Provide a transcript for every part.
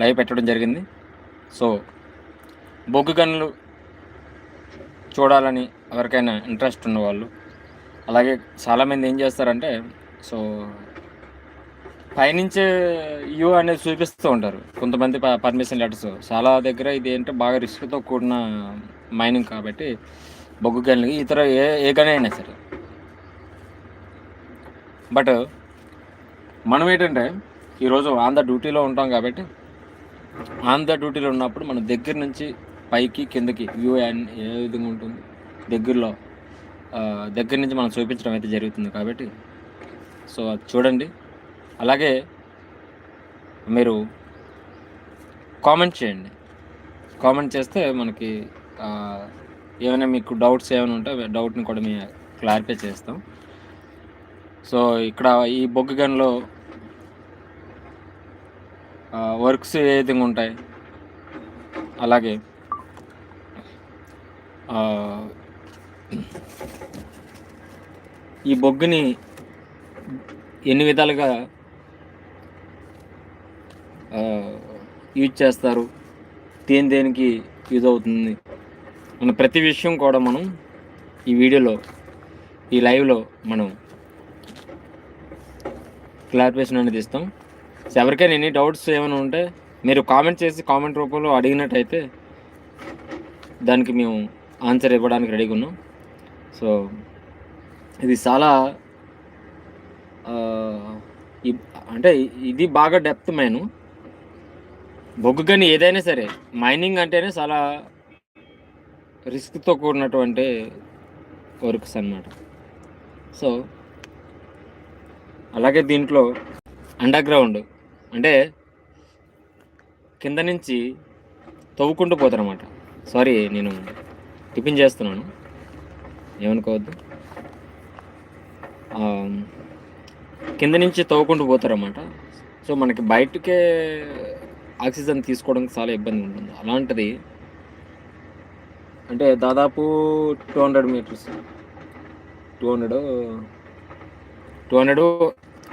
Live పెట్టడం జరిగింది. So బొగ్గు గనులు చూడాలని ఎవరికైనా ఇంట్రెస్ట్ ఉన్నవాళ్ళు అలాగే చాలామంది ఏం చేస్తారంటే సో పైనుంచే యూ అనేది చూపిస్తూ ఉంటారు. కొంతమంది పర్మిషన్ లెటర్స్. చాలా దగ్గర ఇది ఏంటంటే బాగా రిస్క్తో కూడిన మైనింగ్ కాబట్టి బొగ్గు గన్లు ఇతర ఏ ఏ గన్ అయినా సరే. బట్ మనం ఏంటంటే ఈరోజు ఆంధ్ర డ్యూటీలో ఉంటాం కాబట్టి ఆన్ ద డ్యూటీలో ఉన్నప్పుడు మన దగ్గర నుంచి పైకి కిందకి వ్యూ ఏ విధంగా ఉంటుంది? దగ్గరలో దగ్గర నుంచి మనం చూపించడం అయితే జరుగుతుంది కాబట్టి. సో అది చూడండి. అలాగే మీరు కామెంట్ చేయండి. కామెంట్ చేస్తే మనకి ఏమైనా మీకు డౌట్స్ ఏమైనా ఉంటే డౌట్ని కూడా మేము క్లారిఫై చేస్తాం. సో ఇక్కడ ఈ బొగ్గు గన్లో వర్క్స్ ఏ విధంగా ఉంటాయి? అలాగే ఈ బొగ్గుని ఎన్ని విధాలుగా యూజ్ చేస్తారు? దేని దేనికి యూజ్ అవుతుంది? మన ప్రతి విషయం కూడా మనం ఈ వీడియోలో ఈ లైవ్లో మనం క్లారిఫికేషన్ అనేది ఇస్తాం. ఎవరికైనా ఎన్ని డౌట్స్ ఏమైనా ఉంటే మీరు కామెంట్ చేసి కామెంట్ రూపంలో అడిగినట్టయితే దానికి మేము ఆన్సర్ ఇవ్వడానికి రెడీగా ఉన్నాం సో ఇది చాలా అంటే ఇది బాగా డెప్త్ మైను బొగ్గు కానీ ఏదైనా సరే మైనింగ్ అంటేనే చాలా రిస్క్తో కూడినటువంటి వర్క్స్ అన్నమాట. సో అలాగే దీంట్లో అండర్ గ్రౌండ్ అంటే కింద నుంచి తవ్వుకుంటూ పోతారనమాట సారీ నేను టిఫిన్ చేస్తున్నాను. ఏమనుకోవద్దు. కింద నుంచి తవ్వుకుంటూ పోతారన్నమాట. సో మనకి బయటకే ఆక్సిజన్ తీసుకోవడానికి చాలా ఇబ్బంది ఉంటుంది. అలాంటిది అంటే దాదాపు two hundred metres. Two hundred two hundred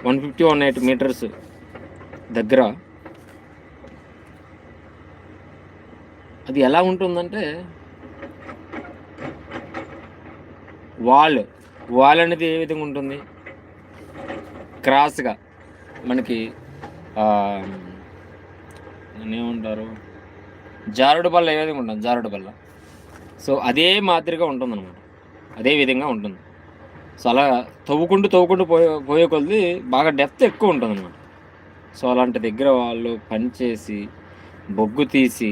one fifty one eight metres దగ్గర అది ఎలా ఉంటుందంటే వాల్ వాల్ అనేది ఏ విధంగా ఉంటుంది? క్రాస్గా మనకి ఆ, ఏమంటారు? జారుడు బల్ల ఏ విధంగా ఉంటుంది? జారుడు బల్ల. సో అదే మాదిరిగా ఉంటుందన్నమాట. అదే విధంగా ఉంటుంది. సో అలా తవ్వుకుంటూ తవ్వుకుంటూ పోయే పోయే కొద్ది బాగా డెప్త్ ఎక్కువ ఉంటుంది అనమాట సో అలాంటి దగ్గర వాళ్ళు పనిచేసి బొగ్గు తీసి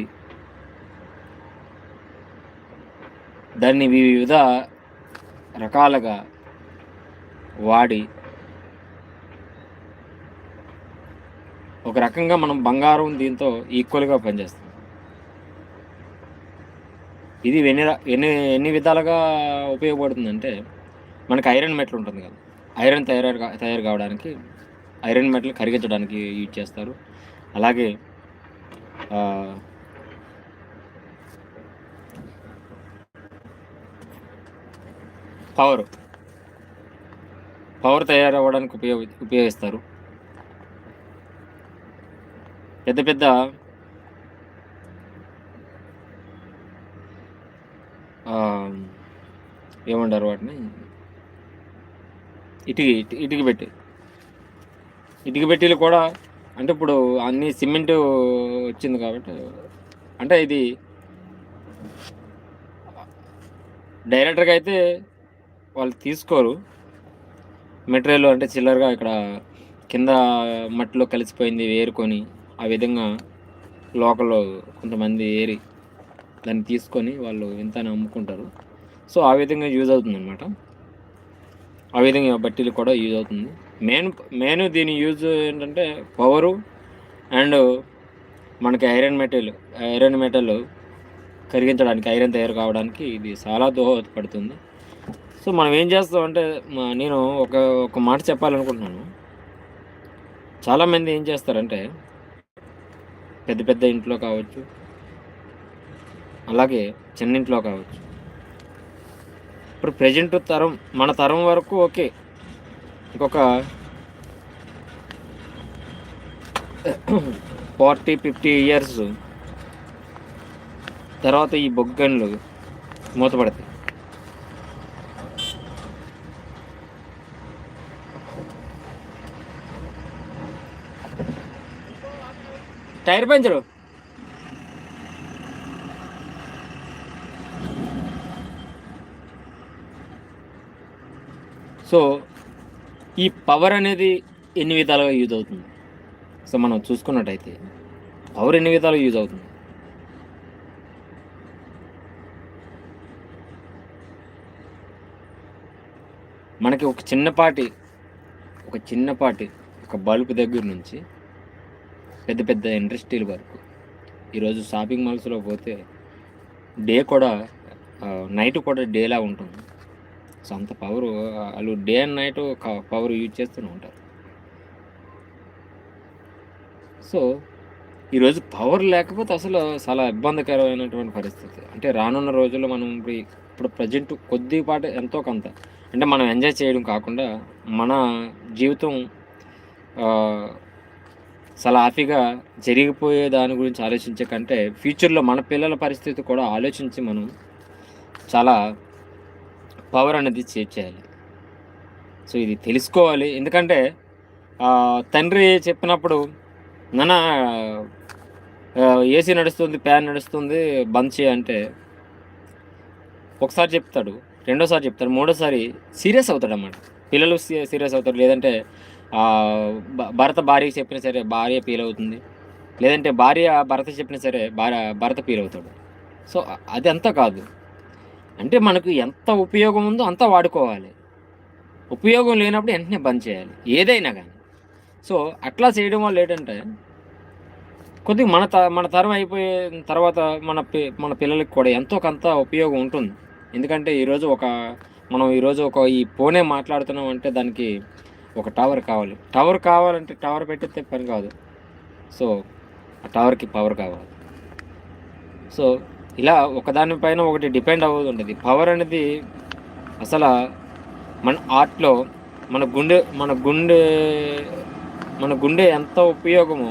దాన్ని వివిధ రకాలుగా వాడి ఒక రకంగా మనం బంగారం దీంతో ఈక్వల్గా పనిచేస్తాం. ఇది ఎన్ని ఎన్ని ఎన్ని విధాలుగా ఉపయోగపడుతుందంటే మనకి ఐరన్ మెట్లు ఉంటుంది కదా ఐరన్ తయారు తయారు కావడానికి ఐరన్ మెటల్ కరిగించడానికి యూజ్ చేస్తారు. అలాగే పవర్ పవర్ తయారవ్వడానికి ఉపయోగ ఉపయోగిస్తారు. పెద్ద పెద్ద ఏమంటారు వాటిని? ఇటుక ఇటు- ఇటుక పెట్టి ఇటుక పెట్టీలు కూడా అంటే ఇప్పుడు అన్ని సిమెంట్ వచ్చింది కాబట్టి అంటే ఇది డైరెక్టర్గా అయితే వాళ్ళు తీసుకోరు. మెటీరియల్ అంటే చిల్లరగా ఇక్కడ కింద మట్టిలో కలిసిపోయింది ఏరుకొని ఆ విధంగా లోకల్లో కొంతమంది ఏరి దాన్ని తీసుకొని వాళ్ళు ఇంత అమ్ముకుంటారు. సో ఆ విధంగా యూజ్ అవుతుంది అనమాట ఆ విధంగా బట్టీలు కూడా యూజ్ అవుతుంది. మెయిన్ మెయిన్ దీని యూజ్ ఏంటంటే పవరు అండ్ మనకి ఐరన్ మెటల్ ఐరన్ మెటల్ కరిగించడానికి ఐరన్ తయారు కావడానికి ఇది చాలా దోహదపడుతుంది. సో మనం ఏం చేస్తామంటే మా- నేను ఒక ఒక మాట చెప్పాలనుకుంటున్నాను. చాలామంది ఏం చేస్తారంటే పెద్ద పెద్ద ఇంట్లో కావచ్చు అలాగే చిన్న ఇంట్లో కావచ్చు. ఇప్పుడు ప్రజెంట్ తరం మన తరం వరకు ఓకే. ఇంకొక ఫార్టీ ఫిఫ్టీ ఇయర్స్ తర్వాత ఈ బొగ్గన్లు మూతపడతాయి. Tyre puncture. సో ఈ పవర్ అనేది ఎన్ని విధాలుగా యూజ్ అవుతుంది? సో మనం చూసుకున్నట్టయితే పవర్ ఎన్ని విధాలుగా యూజ్ అవుతుంది? మనకి ఒక చిన్నపాటి ఒక చిన్నపాటి ఒక బల్బ్ దగ్గర నుంచి పెద్ద పెద్ద ఇండస్ట్రీల వరకు. ఈరోజు షాపింగ్ మాల్స్లో పోతే డే కూడా నైట్ కూడా డేలా ఉంటుంది. సో అంత పవర్ వాళ్ళు day and night power use చేస్తూనే ఉంటారు. సో ఈరోజు పవర్ లేకపోతే అసలు చాలా ఇబ్బందికరమైనటువంటి పరిస్థితి. అంటే రానున్న రోజుల్లో మనం ఇప్పుడు ఇప్పుడు ప్రజెంట్ కొద్దిపాటి ఎంతో కొంత అంటే మనం ఎంజాయ్ చేయడం కాకుండా మన జీవితం చాలా హ్యాపీగా జరిగిపోయే దాని గురించి ఆలోచించే కంటే ఫ్యూచర్లో మన పిల్లల పరిస్థితి కూడా ఆలోచించి మనం చాలా పవర్ అనేది సేవ్ చేయాలి. సో ఇది తెలుసుకోవాలి. ఎందుకంటే తండ్రి చెప్పినప్పుడు నాన్న ఏసీ నడుస్తుంది ఫ్యాన్ నడుస్తుంది బంద్ చేయంటే ఒకసారి చెప్తాడు రెండోసారి చెప్తాడు మూడోసారి సీరియస్ అవుతాడు అన్నమాట పిల్లలు సీరియస్ అవుతారు. లేదంటే భర్త భార్యకి చెప్పినా సరే భార్య ఫీల్ అవుతుంది. లేదంటే భార్య భర్త చెప్పినా సరే భార్య భర్త ఫీల్ అవుతాడు. సో అది అంతా కాదు. అంటే మనకు ఎంత ఉపయోగం ఉందో అంతా వాడుకోవాలి. ఉపయోగం లేనప్పుడు వెంటనే బంద్ చేయాలి ఏదైనా కానీ సో అట్లా చేయడం వల్ల ఏంటంటే కొద్దిగా మన త మన తరం అయిపోయిన తర్వాత మన పి మన పిల్లలకి కూడా ఎంతో కొంత ఉపయోగం ఉంటుంది. ఎందుకంటే ఈరోజు ఒక మనం ఈరోజు ఒక ఈ ఫోనే మాట్లాడుతున్నాం అంటే దానికి ఒక టవర్ కావాలి. టవర్ కావాలంటే టవర్ పెట్టితే పని కాదు. సో ఆ టవర్కి పవర్ కావాలి. సో ఇలా ఒకదానిపైన ఒకటి డిపెండ్ అవ్వదు ఉంటుంది. పవర్ అనేది అసలు మన ఆర్ట్లో మన గుండె మన గుండె మన గుండె ఎంత ఉపయోగమో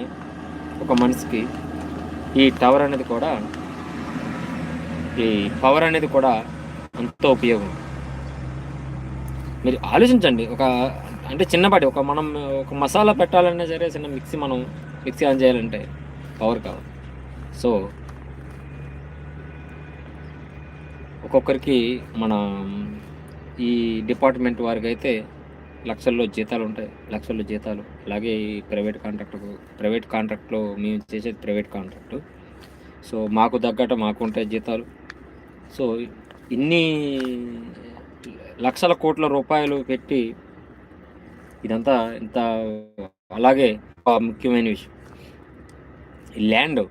ఒక మనిషికి ఈ టవర్ అనేది కూడా ఈ పవర్ అనేది కూడా ఎంతో ఉపయోగం. మీరు ఆలోచించండి. ఒక అంటే చిన్నపాటి ఒక మనం ఒక మసాలా పెట్టాలన్నా సరే చిన్న మిక్సీ మనం మిక్సీ ఆన్ చేయాలంటే పవర్ కావాలి. సో ఒక్కొక్కరికి మన ఈ డిపార్ట్మెంట్ వారికి అయితే లక్షల్లో జీతాలు ఉంటాయి. లక్షల్లో జీతాలు. అలాగే ఈ ప్రైవేట్ కాంట్రాక్ట్ ప్రైవేట్ కాంట్రాక్ట్లో మేము చేసేది ప్రైవేట్ కాంట్రాక్టు. సో మాకు తగ్గట్టు మాకు ఉంటాయి జీతాలు. సో ఇన్ని లక్షల కోట్ల రూపాయలు పెట్టి ఇదంతా ఇంత అలాగే ముఖ్యమైన విషయం. ఈ ల్యాండ్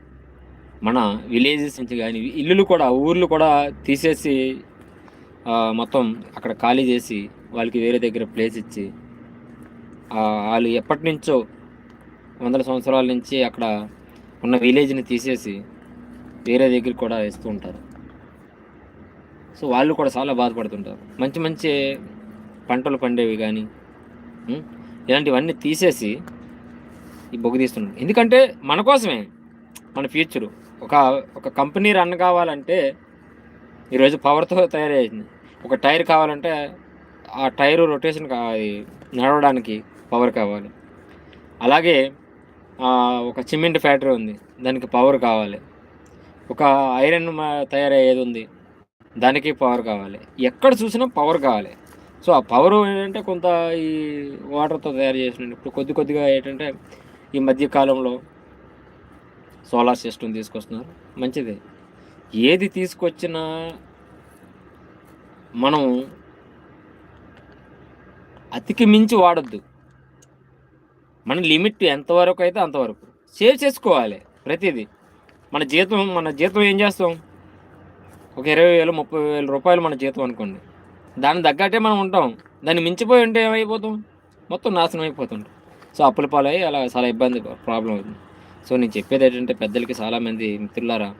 మన విలేజెస్ నుంచి కానీ ఇల్లులు కూడా ఊర్లు కూడా తీసేసి మొత్తం అక్కడ ఖాళీ చేసి వాళ్ళకి వేరే దగ్గర ప్లేస్ ఇచ్చి వాళ్ళు ఎప్పటి నుంచో వందల సంవత్సరాల నుంచి అక్కడ ఉన్న విలేజ్ని తీసేసి వేరే దగ్గర కూడా ఇస్తూ ఉంటారు. సో వాళ్ళు కూడా చాలా బాధపడుతుంటారు. మంచి మంచి పంటలు పండేవి కానీ ఇలాంటివన్నీ తీసేసి ఈ బొగ్గు తీస్తున్నారు ఎందుకంటే మన కోసమే మన ఫ్యూచరు ఒక ఒక కంపెనీ రన్ కావాలంటే ఈరోజు పవర్తో తయారయ్యింది. ఒక టైర్ కావాలంటే ఆ టైరు రొటేషన్ అది నడవడానికి పవర్ కావాలి. అలాగే ఒక సిమెంట్ ఫ్యాక్టరీ ఉంది దానికి పవర్ కావాలి. ఒక ఐరన్ మా- తయారయ్యేది ఉంది దానికి పవర్ కావాలి. ఎక్కడ చూసినా పవర్ కావాలి. సో ఆ పవర్ ఏంటంటే కొంత ఈ వాటర్తో తయారు చేసిన ఇప్పుడు కొద్ది కొద్దిగా ఏంటంటే ఈ మధ్య కాలంలో సోలార్ సిస్టమ్ తీసుకొస్తున్నారు. మంచిదే. ఏది తీసుకొచ్చినా మనం అతికి మించి వాడొద్దు. మన లిమిట్ ఎంతవరకు అయితే అంతవరకు. సేవ్ చేసుకోవాలి ప్రతిదీ. మన జీతం మన జీతం ఏం చేస్తాం? ఒక ఇరవై వేలు ముప్పై వేల రూపాయలు మన జీతం అనుకోండి. దాని తగ్గట్టే మనం ఉంటాం. దాన్ని మించిపోయి ఉంటే ఏమైపోతాం? మొత్తం నాశనం అయిపోతుంటాం. సో అప్పుల పాలయ్యి అలా చాలా ఇబ్బంది ప్రాబ్లం అవుతుంది. సో నేను చెప్పేది ఏంటంటే పెద్దలకి చాలామంది మిత్రులారా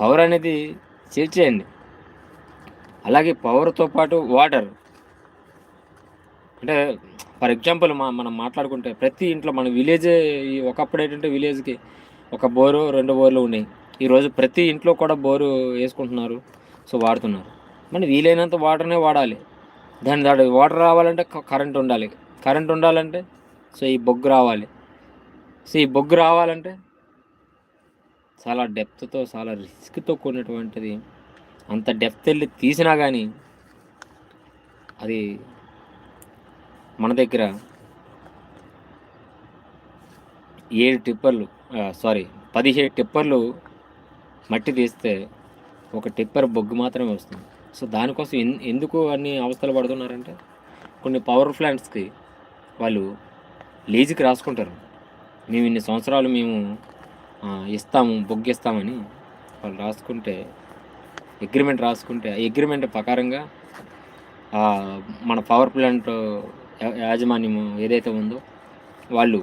పవర్ అనేది సేవ్ చేయండి అలాగే పవర్తో పాటు వాటర్ అంటే ఫర్ ఎగ్జాంపుల్ మా మనం మాట్లాడుకుంటే ప్రతి ఇంట్లో మన విలేజే ఈ ఒకప్పుడు ఏంటంటే విలేజ్కి ఒక బోరు రెండు బోర్లు ఉన్నాయి. ఈరోజు ప్రతి ఇంట్లో కూడా బోరు వేసుకుంటున్నారు సో వాడుతున్నారు. మన వీలైనంత వాటర్నే వాడాలి. దాని దాడి వాటర్ రావాలంటే క- కరెంట్ ఉండాలి. కరెంట్ ఉండాలంటే సో ఈ బొగ్గు రావాలి. సో ఈ బొగ్గు రావాలంటే చాలా డెప్త్తో చాలా రిస్క్తో కూడినటువంటిది అంత డెప్త్ వెళ్ళి తీసినా కానీ అది మన దగ్గర ఏడు టిప్పర్లు సారీ పదిహేడు టిప్పర్లు మట్టి తీస్తే ఒక టిప్పర్ బొగ్గు మాత్రమే వస్తుంది. సో దానికోసం ఎన్ ఎందుకు అన్ని అవస్థలు పడుతున్నారంటే కొన్ని పవర్ ప్లాంట్స్కి వాళ్ళు లీజుకి రాసుకుంటారు. మేము ఇన్ని సంవత్సరాలు మేము ఇస్తాము బొగ్గిస్తామని వాళ్ళు రాసుకుంటే అగ్రిమెంట్ రాసుకుంటే ఆ అగ్రిమెంట్ ప్రకారంగా మన పవర్ ప్లాంట్ యాజమాన్యం ఏదైతే ఉందో వాళ్ళు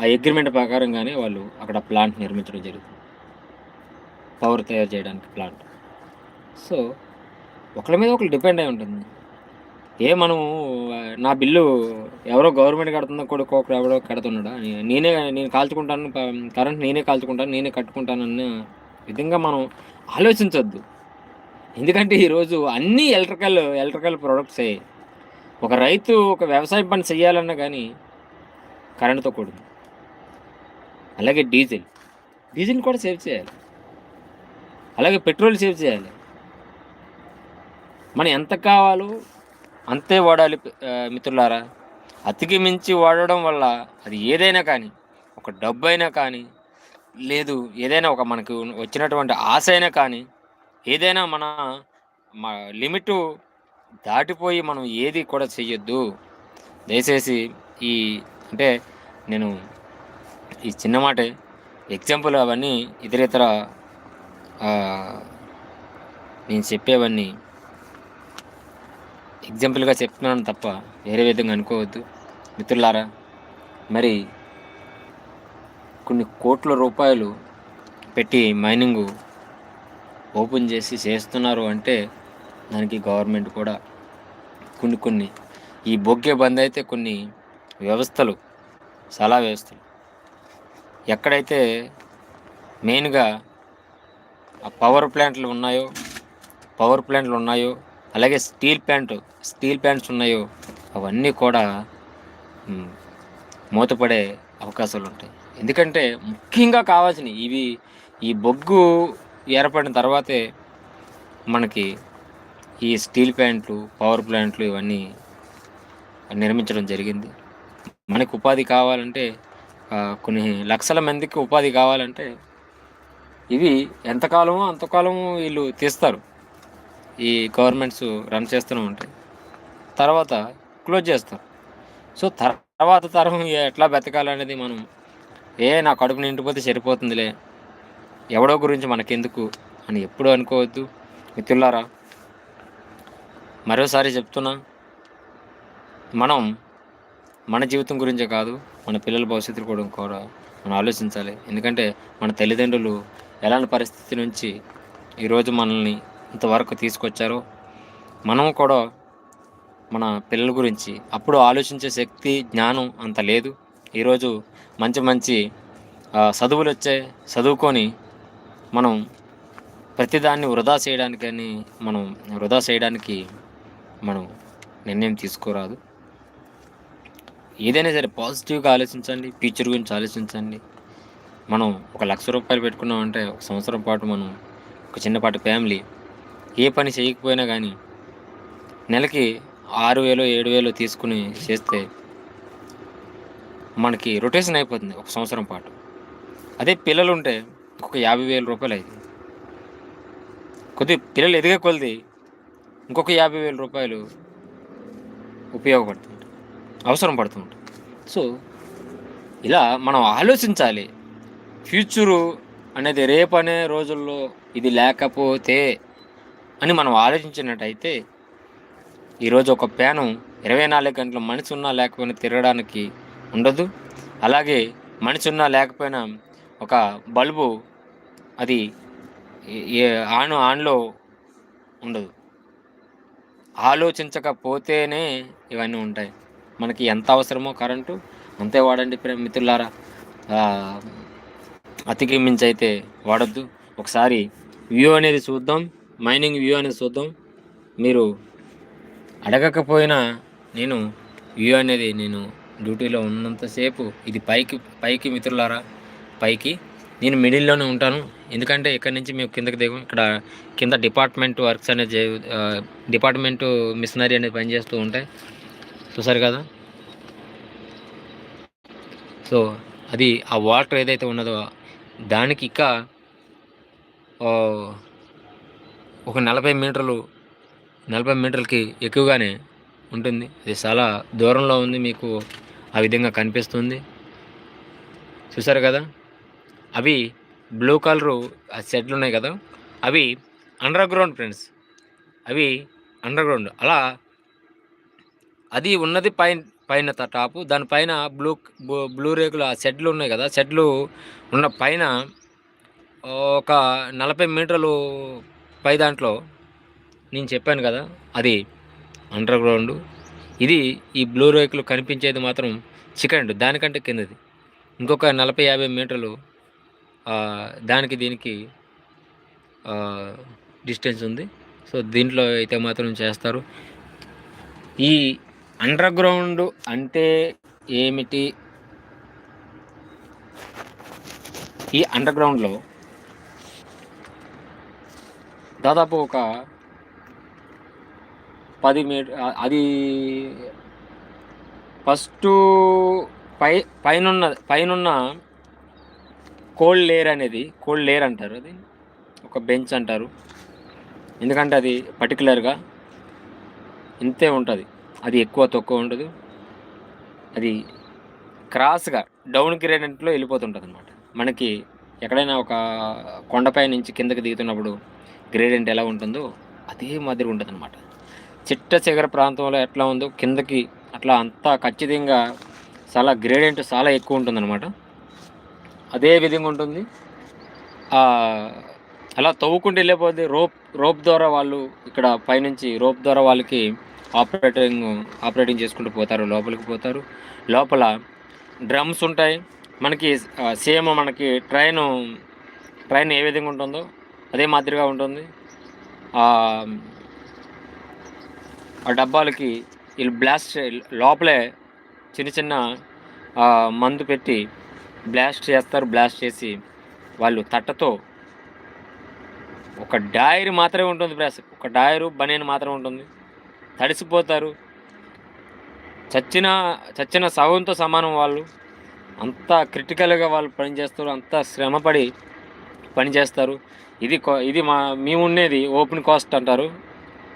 ఆ అగ్రిమెంట్ ప్రకారంగానే వాళ్ళు అక్కడ ప్లాంట్ నిర్మించడం జరుగుతుంది. పవర్ తయారు చేయడానికి ప్లాంట్ సో ఒకళ్ళ మీద ఒకరు డిపెండ్ అయి ఉంటుంది. ఏ మనము నా బిల్లు ఎవరో గవర్నమెంట్ కడుతుందో కూడా ఒకరు ఎవరో కడుతున్నాడా? నేనే నేను కాల్చుకుంటాను కరెంట్ నేనే కాల్చుకుంటాను నేనే కట్టుకుంటాను అన్న విధంగా మనం ఆలోచించవద్దు ఎందుకంటే ఈరోజు అన్నీ ఎలక్ట్రికల్ ఎలక్ట్రికల్ ప్రొడక్ట్స్. ఒక రైతు ఒక వ్యవసాయ పని చేయాలన్నా కానీ కరెంటుతో కూడింది అలాగే డీజిల్. డీజిల్ కూడా సేవ్ చేయాలి. అలాగే పెట్రోల్ సేవ్ చేయాలి. మనం ఎంత కావాలో అంతే వాడాలి మిత్రులారా. అతికి మించి వాడడం వల్ల అది ఏదైనా కానీ ఒక డబ్బు అయినా కానీ లేదు ఏదైనా ఒక మనకు వచ్చినటువంటి ఆశ అయినా కానీ ఏదైనా మన మా లిమిట్ దాటిపోయి మనం ఏది కూడా చెయ్యొద్దు. దయచేసి ఈ అంటే నేను ఈ చిన్న మాటే ఎగ్జాంపుల్ అవన్నీ ఇతర ఇతర నేను చెప్పేవన్నీ ఎగ్జాంపుల్గా చెప్తున్నాను తప్ప వేరే విధంగా అనుకోవద్దు. మిత్రులారా మరి కొన్ని కోట్ల రూపాయలు పెట్టి మైనింగ్ ఓపెన్ చేసి చేస్తున్నారు అంటే దానికి గవర్నమెంట్ కూడా కొన్ని కొన్ని ఈ బొగ్గే బంద్ అయితే కొన్ని వ్యవస్థలు చాలా వ్యవస్థలు. ఎక్కడైతే మెయిన్గా ఆ పవర్ ప్లాంట్లు ఉన్నాయో పవర్ ప్లాంట్లు ఉన్నాయో అలాగే స్టీల్ ప్యాంటు స్టీల్ ప్యాంట్స్ ఉన్నాయో అవన్నీ కూడా మూతపడే అవకాశాలు ఉంటాయి. ఎందుకంటే ముఖ్యంగా కావాల్సినవి ఇవి ఈ బొగ్గు ఏర్పడిన తర్వాతే మనకి ఈ స్టీల్ ప్లాంట్లు పవర్ ప్లాంట్లు ఇవన్నీ నిర్మించడం జరిగింది. మనకు ఉపాధి కావాలంటే కొన్ని లక్షల మందికి ఉపాధి కావాలంటే ఇవి ఎంతకాలమో అంతకాలము వీళ్ళు తీస్తారు. ఈ గవర్నమెంట్స్ రన్ చేస్తూనే ఉంటాయి. తర్వాత క్లోజ్ చేస్తారు. సో తర్వాత తరం ఎట్లా బతకాలనేది మనం ఏ నా కడుపు నిండిపోతే సరిపోతుందిలే. ఎవడో గురించి మనకెందుకు అని ఎప్పుడూ అనుకోవద్దు. మిత్రులారా మరోసారి చెప్తున్నా మనం మన జీవితం గురించే కాదు మన పిల్లల భవిష్యత్తు కూడా కూడా మనం ఆలోచించాలి. ఎందుకంటే మన తల్లిదండ్రులు ఎలాంటి పరిస్థితి నుంచి ఈరోజు మనల్ని ఇంతవరకు తీసుకొచ్చారో. మనం కూడా మన పిల్లల గురించి అప్పుడు ఆలోచించే శక్తి జ్ఞానం అంత లేదు. ఈరోజు మంచి మంచి చదువులు వచ్చే చదువుకొని మనం ప్రతిదాన్ని వృధా చేయడానికి మనం వృధా చేయడానికి మనం నిర్ణయం తీసుకోరాదు. ఏదైనా సరే పాజిటివ్గా ఆలోచించండి ఫ్యూచర్ గురించి ఆలోచించండి. మనం ఒక లక్ష రూపాయలు పెట్టుకున్నామంటే ఒక సంవత్సరం పాటు మనం ఒక చిన్నపాటి ఫ్యామిలీ ఏ పని చేయకపోయినా కానీ నెలకి ఆరు వేలు ఏడు వేలు తీసుకుని చేస్తే మనకి రొటేషన్ అయిపోతుంది ఒక సంవత్సరం పాటు. అదే పిల్లలు ఉంటే ఒక యాభై వేల రూపాయలు అయింది. కొద్ది పిల్లలు ఎదిగే కొలిది ఇంకొక యాభై వేల రూపాయలు ఉపయోగపడుతుంది అవసరం పడుతుంది సో ఇలా మనం ఆలోచించాలి. ఫ్యూచరు అనేది రేపు అనే రోజుల్లో ఇది లేకపోతే అని మనం ఆలోచించినట్టయితే ఈరోజు ఒక ప్యాను ఇరవై నాలుగు గంటలు మనిషి ఉన్నా లేకపోయినా తిరగడానికి ఉండదు. అలాగే మనిషి ఉన్నా లేకపోయినా ఒక బల్బు అది ఆన్ ఆన్లో ఉండదు. ఆలోచించకపోతేనే ఇవన్నీ ఉంటాయి. మనకి ఎంత అవసరమో కరెంటు అంతే వాడండి మిత్రులారా. అతికి మించి అయితే వాడద్దు. ఒకసారి వ్యూ అనేది చూద్దాం. మైనింగ్ వ్యూ అనేది చూద్దాం. మీరు అడగకపోయినా నేను వ్యూ అనేది నేను డ్యూటీలో ఉన్నంతసేపు ఇది పైకి పైకి మిత్రులారా పైకి నేను మిడిల్లోనే ఉంటాను. ఎందుకంటే ఇక్కడ నుంచి మేము కిందకి దిగం ఇక్కడ కింద డిపార్ట్మెంట్ వర్క్స్ అనేది డిపార్ట్మెంట్ మిషనరీ అనేది పనిచేస్తూ ఉంటాయి. చూసారు కదా? సో అది ఆ వాటర్ ఏదైతే ఉన్నదో దానికి ఇక ఒక నలభై మీటర్లు నలభై మీటర్లకి ఎక్కువగానే ఉంటుంది. అది చాలా దూరంలో ఉంది మీకు ఆ విధంగా కనిపిస్తుంది. చూసారు కదా? అవి బ్లూ కలరు ఆ సెట్లు ఉన్నాయి కదా? అవి అండర్ గ్రౌండ్ ఫ్రెండ్స్ అవి అండర్ గ్రౌండ్ అలా అది ఉన్నది పైన పైన టాపు. దానిపైన బ్లూ బ్లూ- బ్లూ రేకులు ఆ షెడ్లు ఉన్నాయి కదా? షెడ్లు ఉన్న పైన ఒక నలభై మీటర్లు పై దాంట్లో నేను చెప్పాను కదా అది అండర్ గ్రౌండ్ ఇది ఈ బ్లూ రేకులు కనిపించేది మాత్రం చికెన్ దానికంటే కిందది. ఇంకొక నలభై యాభై మీటర్లు దానికి దీనికి డిస్టెన్స్ ఉంది. సో దీంట్లో అయితే మాత్రం చేస్తారు. ఈ అండర్ గ్రౌండ్ అంటే ఏమిటి? ఈ అండర్ గ్రౌండ్లో దాదాపు ఒక పది మీటర్ అది ఫస్ట్ పై పైనున్న పైనున్న కోల్డ్ లేయర్ అనేది కోల్డ్ లేయర్ అంటారు అది ఒక బెంచ్ అంటారు. ఎందుకంటే అది పర్టికులర్గా ఇంతే ఉంటుంది. అది ఎక్కువ తక్కువ ఉండదు. అది క్రాస్గా డౌన్ గ్రేడెంట్లో వెళ్ళిపోతుంటుంది అనమాట మనకి ఎక్కడైనా ఒక కొండపై నుంచి కిందకి దిగుతున్నప్పుడు గ్రేడియంట్ ఎలా ఉంటుందో అదే మాదిరి ఉంటుంది అనమాట చిట్ట చిగర ప్రాంతంలో ఎట్లా ఉందో కిందకి అట్లా అంతా ఖచ్చితంగా చాలా గ్రేడియంట్ చాలా ఎక్కువ ఉంటుందన్నమాట. అదే విధంగా ఉంటుంది. అలా తవ్వుకుంటూ వెళ్ళిపోతే రోప్ రోప్ ద్వారా వాళ్ళు ఇక్కడ పైనుంచి రోప్ ద్వారా వాళ్ళకి ఆపరేటింగ్ ఆపరేటింగ్ చేసుకుంటూ పోతారు లోపలికి పోతారు. లోపల డ్రమ్స్ ఉంటాయి. మనకి సేమ్ మనకి ట్రైన్ ట్రైన్ ఏ విధంగా ఉంటుందో అదే మాదిరిగా ఉంటుంది. ఆ డబ్బాలకి వీళ్ళు బ్లాస్ట్ లోపలే చిన్న చిన్న మందు పెట్టి బ్లాస్ట్ చేస్తారు. బ్లాస్ట్ చేసి వాళ్ళు తట్టతో ఒక డైరీ మాత్రమే ఉంటుంది బ్రాస్. ఒక డైరు బనేన్ మాత్రమే ఉంటుంది. తడిసిపోతారు. చచ్చిన చచ్చిన సగంతో సమానం వాళ్ళు. అంత క్రిటికల్గా వాళ్ళు పనిచేస్తారు. అంత శ్రమపడి పనిచేస్తారు. ఇది కో- ఇది మా మేము ఉండేది ఓపెన్ కాస్ట్ అంటారు.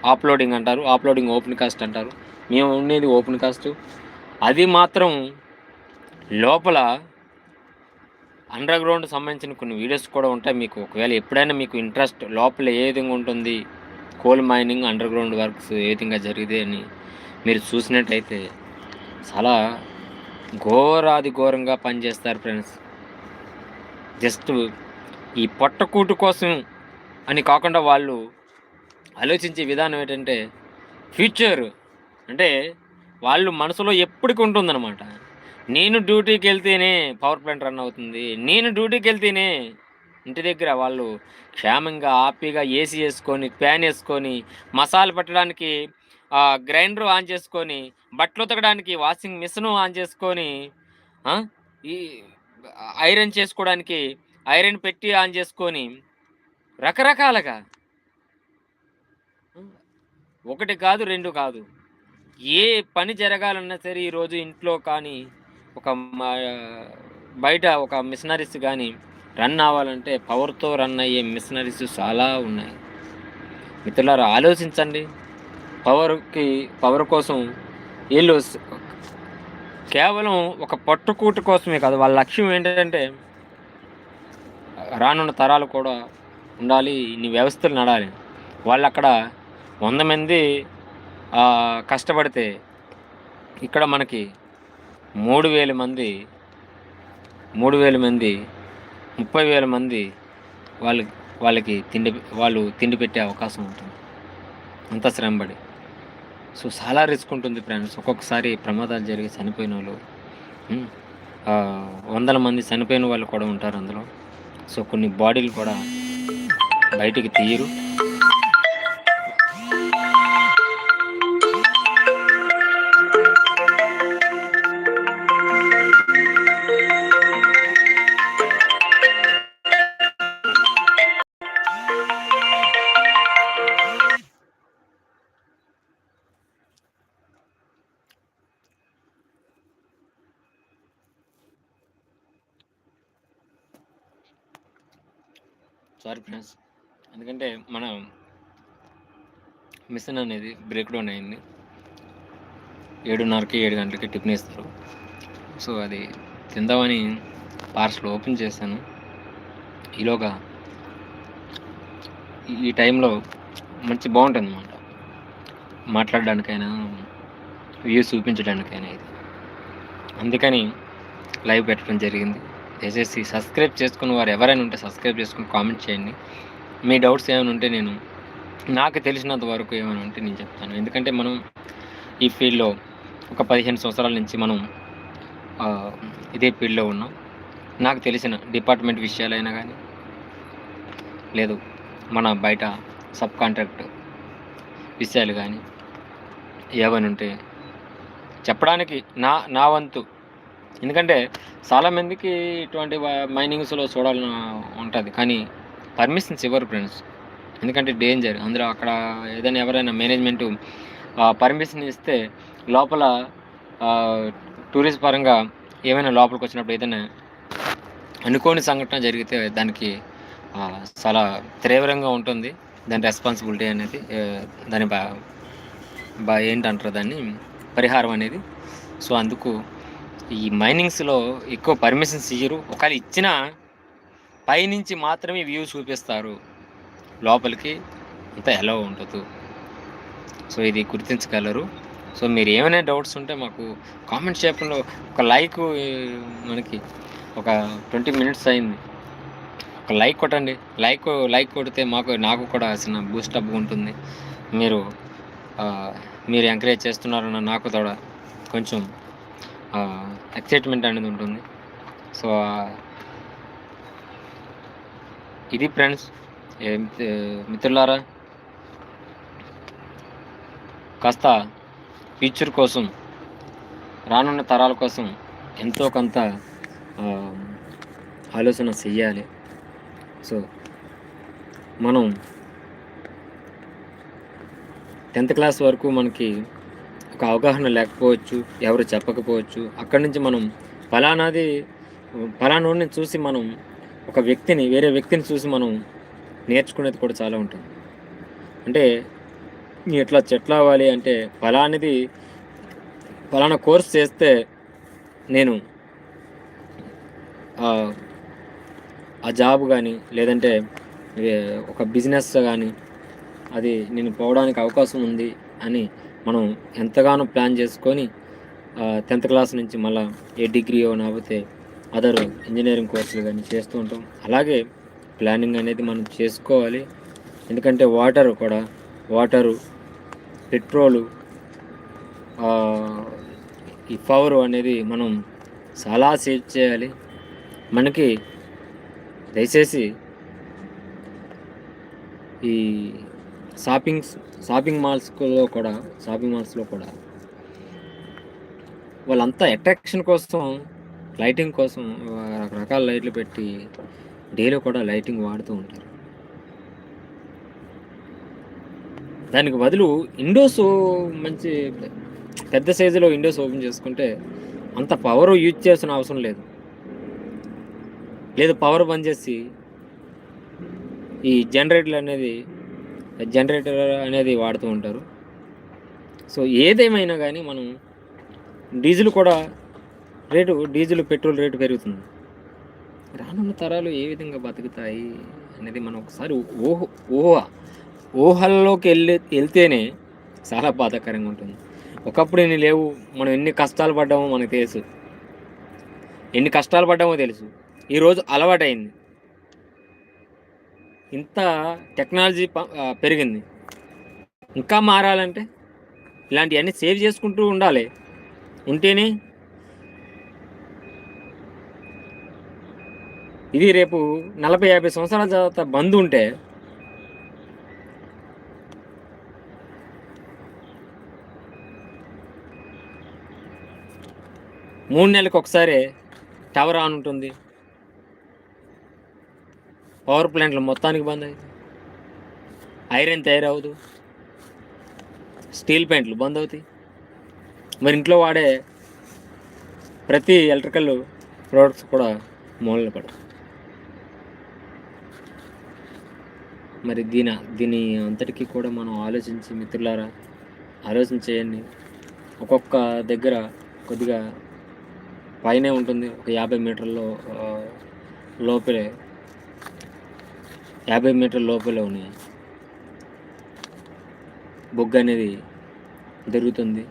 ఆప్లోడింగ్ అంటారు. ఆప్లోడింగ్ ఓపెన్ కాస్ట్ అంటారు. మేము ఉండేది ఓపెన్ కాస్ట్. అది మాత్రం లోపల అండర్ గ్రౌండ్ సంబంధించిన కొన్ని వీడియోస్ కూడా ఉంటాయి మీకు. ఒకవేళ ఎప్పుడైనా మీకు ఇంట్రెస్ట్ లోపల ఏ విధంగా ఉంటుంది coal mining under ground works ఏ విధంగా జరిగితే అని మీరు చూసినట్టయితే చాలా ఘోరాది ఘోరంగా పనిచేస్తారు ఫ్రెండ్స్ జస్ట్ ఈ పొట్టకూటు కోసం అని కాకుండా వాళ్ళు ఆలోచించే విధానం ఏంటంటే ఫ్యూచర్. అంటే వాళ్ళు మనసులో ఎప్పటికి ఉంటుందన్నమాట. నేను డ్యూటీకి వెళ్తేనే పవర్ ప్లాంట్ రన్ అవుతుంది. నేను డ్యూటీకి వెళ్తేనే ఇంటి దగ్గర వాళ్ళు క్షేమంగా హ్యాపీగా ఏసీ వేసుకొని ఫ్యాన్ వేసుకొని మసాలా పెట్టడానికి గ్రైండర్ ఆన్ చేసుకొని బట్టలు ఉతకడానికి వాషింగ్ మిషన్ ఆన్ చేసుకొని ఈ ఐరన్ చేసుకోవడానికి ఐరన్ పెట్టి ఆన్ చేసుకొని రకరకాలుగా. ఒకటి కాదు రెండు కాదు. ఏ పని జరగాలన్నా సరే ఈరోజు ఇంట్లో కానీ ఒక మా- బయట ఒక మిషనరీస్ కానీ రన్ అవ్వాలంటే పవర్తో రన్ అయ్యే మిషనరీస్ చాలా ఉన్నాయి. మిత్రులారా ఆలోచించండి. పవర్కి పవర్ కోసం వీళ్ళు కేవలం ఒక పట్టుకూటు కోసమే కాదు వాళ్ళ లక్ష్యం ఏంటంటే రానున్న తరాలు కూడా ఉండాలి ఇన్ని వ్యవస్థలు నడాలి. వాళ్ళు అక్కడ వంద మంది కష్టపడితే ఇక్కడ మనకి మూడు వేల మంది మూడు వేల మంది ముప్పై వేల మంది వాళ్ళకి వాళ్ళకి తిండి వాళ్ళు తిండి పెట్టే అవకాశం ఉంటుంది. అంత శ్రమపడి. సో చాలా రిస్క్ ఉంటుంది ఫ్రెండ్స్. ఒక్కొక్కసారి ప్రమాదాలు జరిగి చనిపోయిన వాళ్ళు వందల మంది చనిపోయిన వాళ్ళు కూడా ఉంటారు అందులో. సో కొన్ని బాడీలు కూడా బయటికి తీయరు. Sorry friends. ఎందుకంటే మన మిషన్ అనేది బ్రేక్ డౌన్ అయింది. ఏడున్నరకి ఏడు గంటలకి టిఫిన్ ఇస్తారు. సో అది తిందామని పార్సల్ ఓపెన్ చేశాను. ఈలోగా ఈ- ఈ టైంలో మంచి బాగుంటుంది అన్నమాట మాట్లాడడానికైనా వ్యూస్ చూపించడానికైనా ఇది. అందుకని లైవ్ పెట్టడం జరిగింది. దయచేసి సబ్స్క్రైబ్ చేసుకున్న వారు ఎవరైనా ఉంటే సబ్స్క్రైబ్ చేసుకుని కామెంట్ చేయండి. మీ డౌట్స్ ఏమైనా ఉంటే నేను నాకు తెలిసినంత వరకు ఏమైనా ఉంటే నేను చెప్తాను. ఎందుకంటే మనం ఈ ఫీల్డ్లో ఒక పదిహేను సంవత్సరాల నుంచి మనం ఇదే ఫీల్డ్లో ఉన్నాం. నాకు తెలిసిన డిపార్ట్మెంట్ విషయాలైనా కానీ లేదు మన బయట సబ్ కాంట్రాక్ట్ విషయాలు కానీ ఏమైనా ఉంటే చెప్పడానికి నా నా వంతు ఎందుకంటే చాలామందికి ఇటువంటి మైనింగ్స్లో చూడాలని ఉంటుంది. కానీ పర్మిషన్స్ ఇవ్వరు ఫ్రెండ్స్ ఎందుకంటే డేంజర్ అందులో అక్కడ ఏదైనా ఎవరైనా మేనేజ్మెంట్ పర్మిషన్ ఇస్తే లోపల టూరిస్ట్ పరంగా ఏమైనా లోపలికి వచ్చినప్పుడు ఏదైనా అనుకోని సంఘటన జరిగితే దానికి చాలా తీవ్రంగా ఉంటుంది. దాని రెస్పాన్సిబిలిటీ అనేది దాని బా బా ఏంటంటారు దాన్ని? పరిహారం అనేది. సో అందుకు ఈ మైనింగ్స్లో ఎక్కువ పర్మిషన్స్ ఇయ్యరు. ఒకవేళ ఇచ్చినా పైనుంచి మాత్రమే వ్యూ చూపిస్తారు. లోపలికి అంత ఎలా ఉండదు. సో ఇది గుర్తించగలరు. సో మీరు ఏమైనా డౌట్స్ ఉంటే మాకు కామెంట్ చేయడంలో ఒక లైక్ మనకి ఒక ట్వంటీ మినిట్స్ అయింది. ఒక లైక్ కొట్టండి. లైక్ లైక్ కొడితే మాకు నాకు కూడా చిన్న బూస్ట్ అప్ ఉంటుంది. మీరు మీరు ఎంకరేజ్ చేస్తున్నారన్న నాకు కూడా కొంచెం ఎక్సైట్మెంట్ అనేది ఉంటుంది. సో ఇది ఫ్రెండ్స్ మిత్రులారా? కాస్త ఫ్యూచర్ కోసం రానున్న తరాల కోసం ఎంతో కొంత ఆలోచన చెయ్యాలి సో మనం టెన్త్ క్లాస్ వరకు మనకి ఒక అవగాహన లేకపోవచ్చు ఎవరు చెప్పకపోవచ్చు. అక్కడి నుంచి మనం ఫలానాది ఫలానోడిని చూసి మనం ఒక వ్యక్తిని వేరే వ్యక్తిని చూసి మనం నేర్చుకునేది కూడా చాలా ఉంటుంది. అంటే ఎట్లా చెట్లు అవ్వాలి అంటే ఫలానిది ఫలానా కోర్స్ చేస్తే నేను ఆ, జాబ్ కానీ లేదంటే ఒక బిజినెస్ కానీ అది నేను పోవడానికి అవకాశం ఉంది అని మనం ఎంతగానో ప్లాన్ చేసుకొని టెన్త్ క్లాస్ నుంచి మళ్ళీ ఏ డిగ్రీయో లేకపోతే అదర్ ఇంజనీరింగ్ కోర్సులు కానీ చేస్తూ ఉంటాం. అలాగే ప్లానింగ్ అనేది మనం చేసుకోవాలి. ఎందుకంటే వాటర్ కూడా వాటరు పెట్రోలు ఈ పవర్ అనేది మనం చాలా సేవ్ చేయాలి. మనకి దయచేసి ఈ షాపింగ్స్ షాపింగ్ మాల్స్లో కూడా షాపింగ్ మాల్స్లో కూడా వాళ్ళంతా అట్రాక్షన్ కోసం లైటింగ్ కోసం రకరకాల లైట్లు పెట్టి డేలో కూడా లైటింగ్ వాడుతూ ఉంటారు. దానికి బదులు ఇండోస్ మంచి పెద్ద సైజులో ఇండోస్ ఓపెన్ చేసుకుంటే అంత పవర్ యూజ్ చేసిన అవసరం లేదు. లేదు పవర్ బంద్ చేసి ఈ జనరేటర్ అనేది జనరేటర్ అనేది వాడుతూ ఉంటారు. సో ఏదేమైనా కానీ మనం డీజిల్ కూడా రేటు డీజిల్ పెట్రోల్ రేటు పెరుగుతుంది. రానున్న తరాలు ఏ విధంగా బతుకుతాయి అనేది మనం ఒకసారి ఊహ ఊహ ఊహల్లోకి వెళ్ళి వెళ్తేనే చాలా బాధాకరంగా ఉంటుంది. ఒకప్పుడు ఇన్ని లేవు మనం ఎన్ని కష్టాలు పడ్డామో మనకు తెలుసు. ఎన్ని కష్టాలు పడ్డామో తెలుసు. ఈరోజు అలవాటైంది. ఇంత టెక్నాలజీ ప- పెరిగింది. ఇంకా మారాలంటే ఇలాంటివన్నీ సేవ్ చేసుకుంటూ ఉండాలి. ఉంటేనే ఇది రేపు నలభై యాభై సంవత్సరాల తర్వాత బంద్ ఉంటే మూడు నెలలకు ఒకసారి టవర్ ఆన్ ఉంటుంది. పవర్ ప్లాంట్లు మొత్తానికి బంద్ అవుతాయి. ఐరన్ తయారవదు స్టీల్ ప్లాంట్లు బంద్ అవుతాయి. మరి ఇంట్లో వాడే ప్రతి ఎలక్ట్రికల్ ప్రోడక్ట్స్ కూడా మూలన పడవు మరి దీని దీని అంతటికీ కూడా మనం ఆలోచించి మిత్రులారా ఆలోచన చేయండి. ఒక్కొక్క దగ్గర కొద్దిగా పైనే ఉంటుంది. ఒక యాభై మీటర్లో లోపలే యాభై మీటర్ల లోపల ఉన్నాయి. బొగ్గు అనేది జరుగుతుంది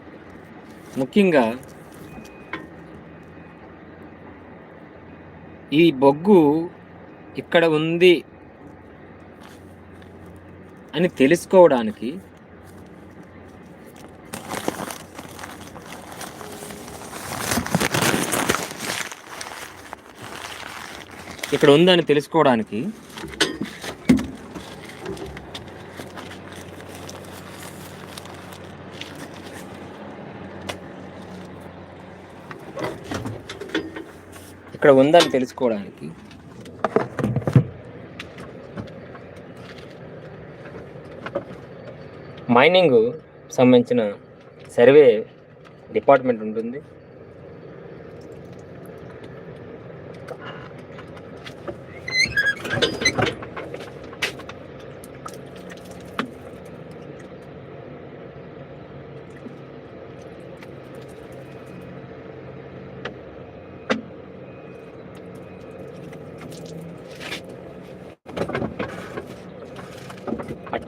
ముఖ్యంగా ఈ బొగ్గు ఇక్కడ ఉంది అని తెలుసుకోవడానికి ఇక్కడ ఉందని తెలుసుకోవడానికి ఇక్కడ ఉందని తెలుసుకోవడానికి. మైనింగ్ సంబంధించిన సర్వే డిపార్ట్మెంట్ ఉంటుంది.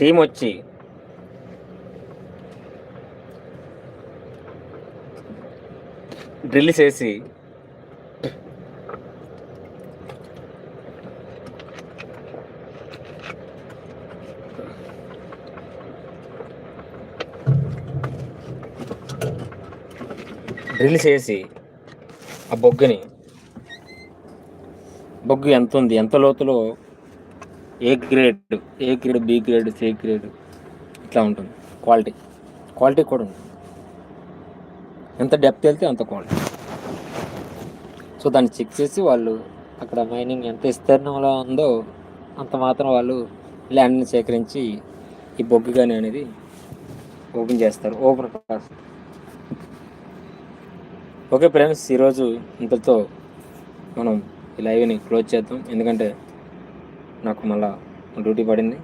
ఆ టీం వచ్చి డ్రిల్ చేసి డ్రిల్ చేసి ఆ బొగ్గుని బొగ్గు ఎంత ఉంది? ఎంత లోతులో ఏ grade A grade B grade C grade ఇట్లా ఉంటుంది. క్వాలిటీ క్వాలిటీ కూడా ఉంటుంది. ఎంత డెప్త్ వెళ్తే అంత క్వాలిటీ సో దాన్ని చెక్ చేసి వాళ్ళు అక్కడ మైనింగ్ ఎంత విస్తీర్ణంలో ఉందో అంత మాత్రం వాళ్ళు ల్యాండ్ని సేకరించి ఈ బొగ్గు కానీ అనేది ఓపెన్ చేస్తారు. ఓపెన్ క్లాస్ ఓకే ఫ్రెండ్స్ ఈరోజు ఇంతతో మనం ఈ లైవ్ని క్లోజ్ చేద్దాం. ఎందుకంటే నాకు మళ్ళా డ్యూటీ పడింది.